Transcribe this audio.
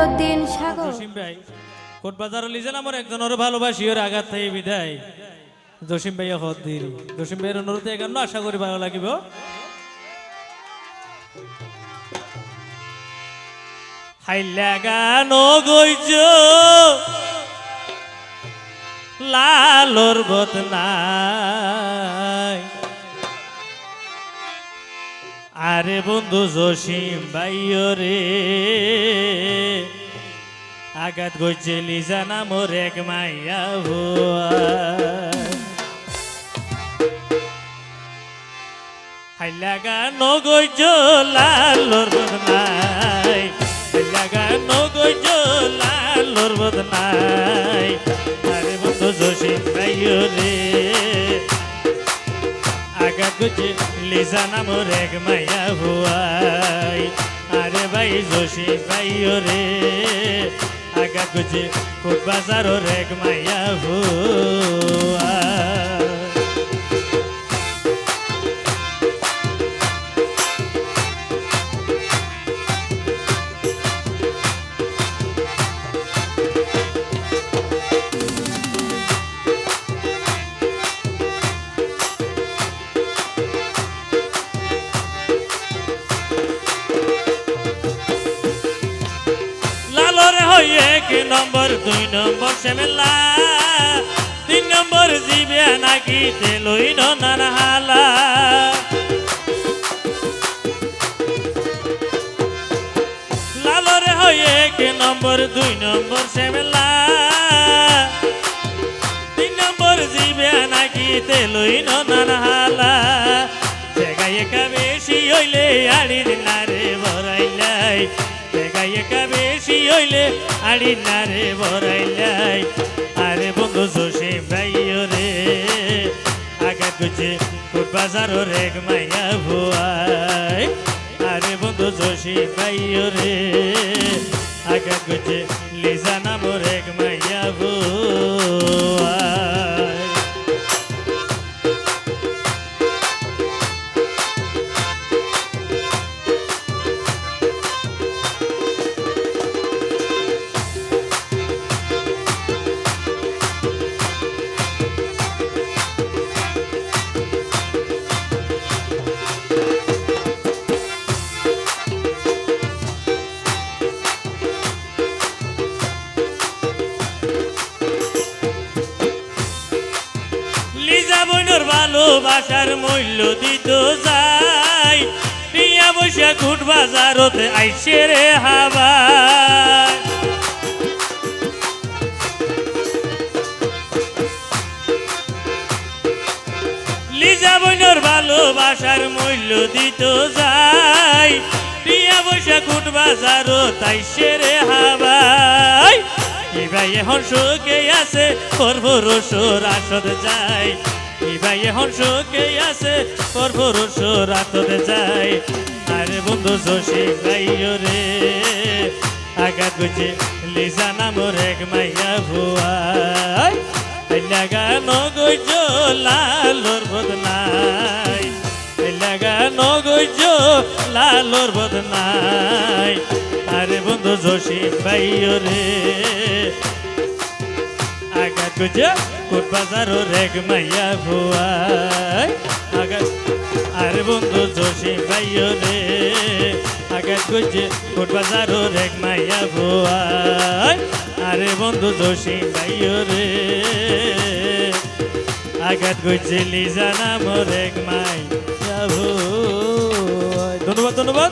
মইনুদ্দিন সাগর। জসিম ভাই কোট বাজার লিজেন আমার একজন ওর ভালোবাসি ওর আঘাত থেকে বিদায়। জসিম ভাইয়া হদ দিল জসিম ভাইয়ের অনুরোধে আশা করি ভালো লাগিব। হাইলা গান গইজ লালর বদনাই আরে বন্ধু জসিম ভাইও রে। আঘাত গইছে লিজা নামর এক মাইয়া ভুয়া। হাইলা গান গইছ লালর বদনাই, হাইলা গান গইছ লালর বদনাই, আরে বন্ধু জসিম ভাইও রে। আগা গুজে লিজা নামর এক মাইয়া ভুয়াই, আরে ভাই জোশী ভাইও রে। আগা গুজে কোট বাজারর এক মাইয়া ভুয়া এক নম্বর, দুই নম্বর সেমেলা তিন নম্বর জিবে নাকি তেলই নার হালা লালরে হই এক নম্বর, দুই নম্বর সেমেলা তিন নম্বর জিবে নাকি তেলই নার হালা জায়গায় একা বেশি হইলে আড়ি নারে ভরাইলাই জায়গায় একা হইলে আড়ি নারে বরাইলাই আরে বন্ধু জোশে ভাইও রে, আগা গুছে কোট বাজার রেগ মাইয়া ভুয়াই। আরে বন্ধু জোশে ভাইও রে, আগা গুছে লিজা নাম রেগ মাইয়া ভুয়াই। ভালোবাসার মূল্য দিত যাই টিয়া বৈশা ঘুট বাজারতে আইসে রে ভালোবাসার মূল্য দিত যাই টিয়া বৈশা ঘুট বাজারত আইসে রে হাবাই। ইবাই এখন সুখে আছে পরভরসর আসত যায় ইবাই এখন সুখে আছে পরভরসর আসত যায়। আরে বন্ধু জোশী গাইও রে আগা গুছে লিজা নামর এক মাইয়া ভুয়াই। লাগা নগৈজ লালর বদনাই। লাগা নগৈজ লালর বদনাই। আরে বন্ধু জোশী ভাইও রে আগা গুজে কোট বাজারো রেগ মাইয়া ভুয়াই আগা আরে বন্ধু জোশী ভাইও রে আগা গুজে কোট বাজারো রেগ মাইয়া ভুয়াই আরে বন্ধু জোশী ভাইও রে। আঘাত গুজলি জানা মোর এক মাই ধন্যবাদ ধন্যবাদ।